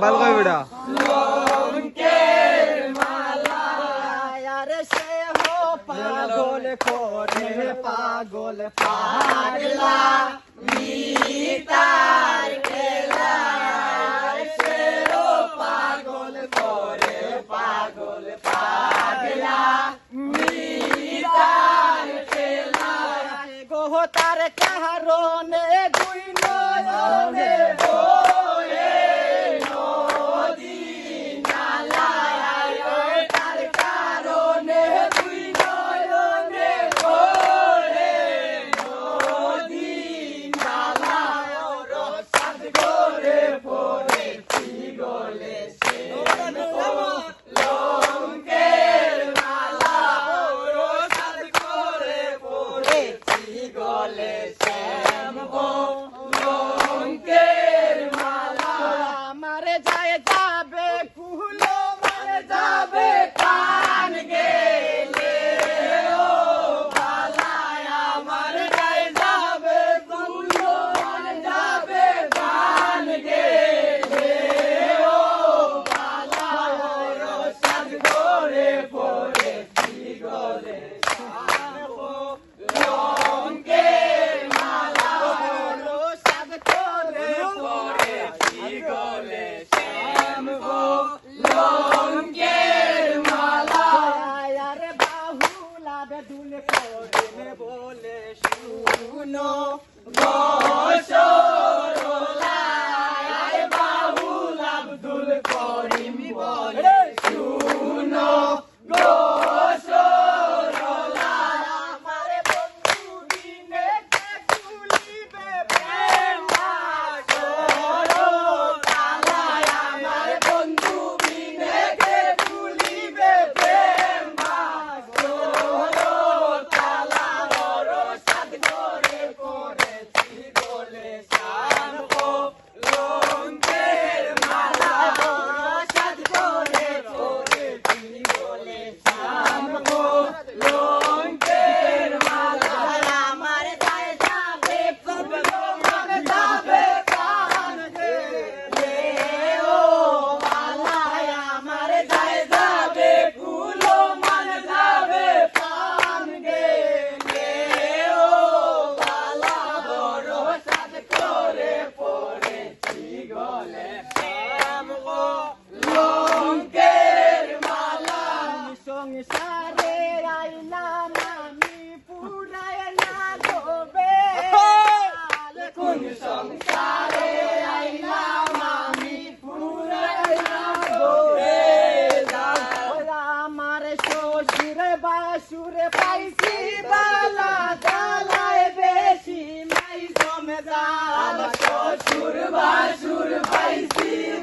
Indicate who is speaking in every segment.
Speaker 1: संभाल का बेटा। पागोल खोरे पागोल पागला। मीतार के लाशे ओ पागोल खोरे पागोल पागला। मीतार ने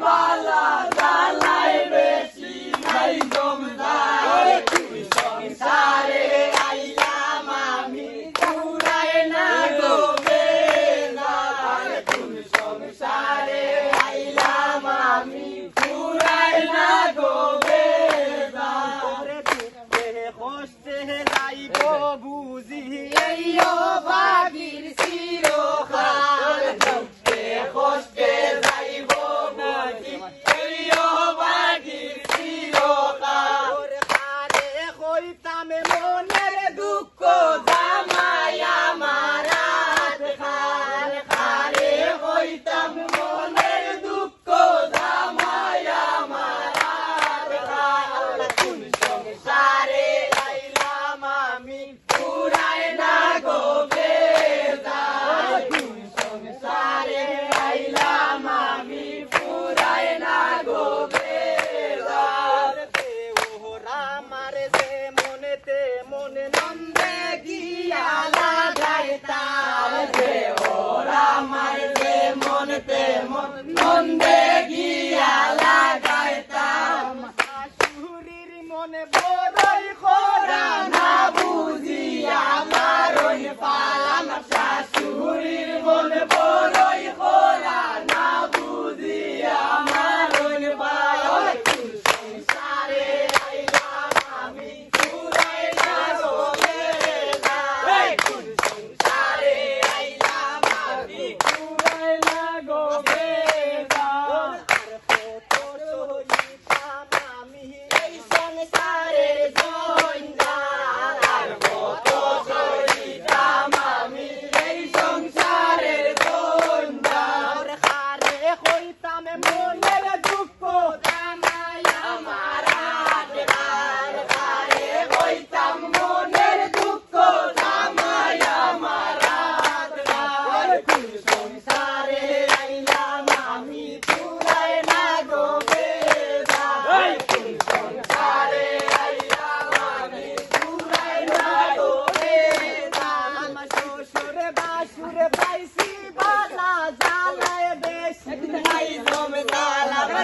Speaker 1: Bala, Bala. Monday.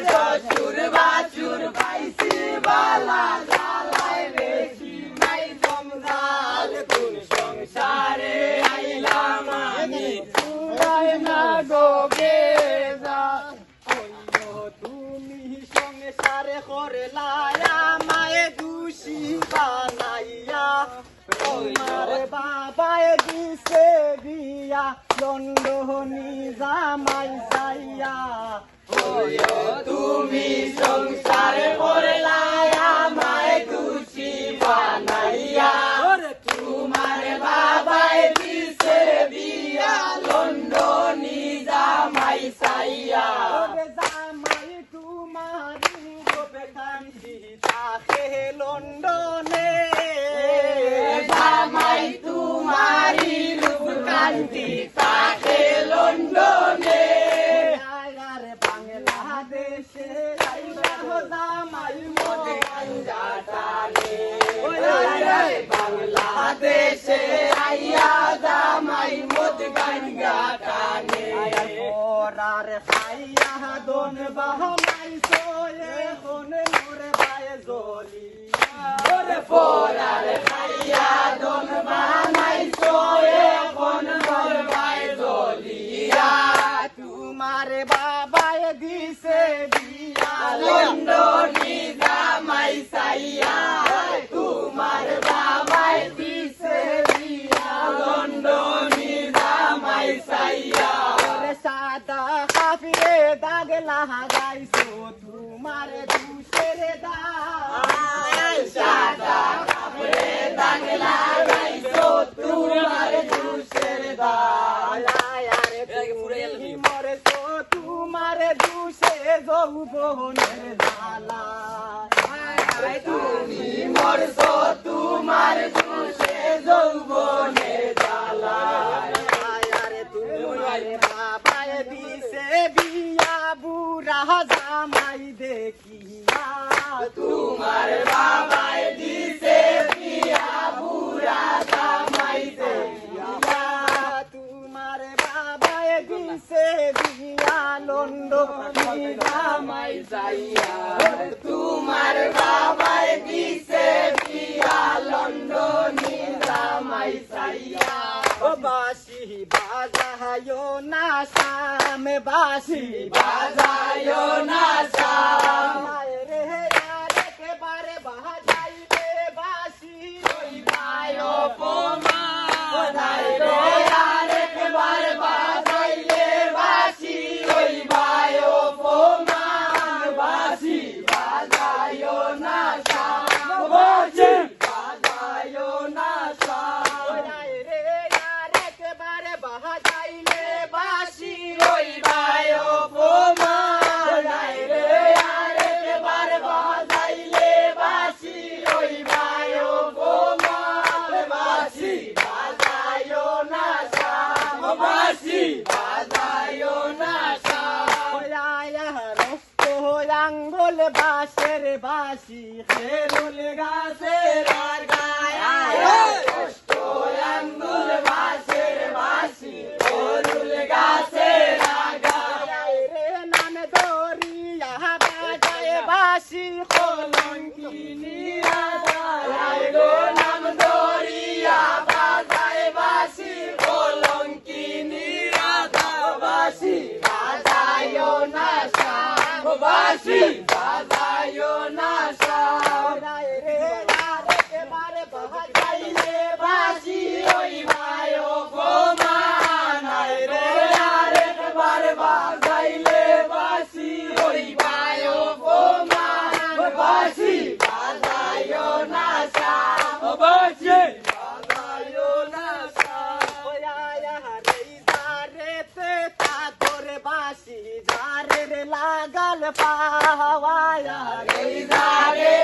Speaker 1: শ্বশুর বাছুর পাইছি বালা জালায় বেশি নাই সমজাল কোন সংসারে আইলাম আমি চুরাই মায়ে দুষি বানাইয়া তোমার বাবায় দিছে দণ্ড নিজামাই চাইয়া। তুমি সংসারে পড়লা আমায় খুশি বানাইয়া। তোমার বাবাই দিছে বিয়া লন্ডন নিজামাই পরার খাইয়া দোন বাহমাই সোয়ে কোন মোরে পায়ে জলি ওরে পরার কাফিরে দাগ লাগাইছো তোমার দুশের কাফিরে দাগ। লাগাইছো তোমার দুশের মরেছো, তোমার দুশে যৌবনের জালা তুমি মরছো তুমি দণ্ড জামাই যাইয়া তোমার বাবাই দিছে বিয়া লন্ডনি জামাই যাইয়া বাসি বাজায় না শাম বাসি বাজায় না শাম রে রে বারে বাজাইবে বাসি রইবায় বাসি খেরুল গাছের আঙ্গুল বাসের বাসি খেরুল গাছের রে নাম দরিয়া বাজায় বাসি কলঙ্কিনী Brasil! Bye-bye. पावाया रे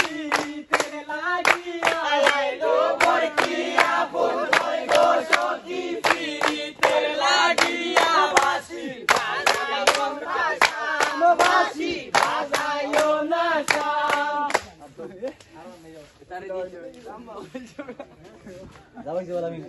Speaker 2: जाऊ जेवायला मी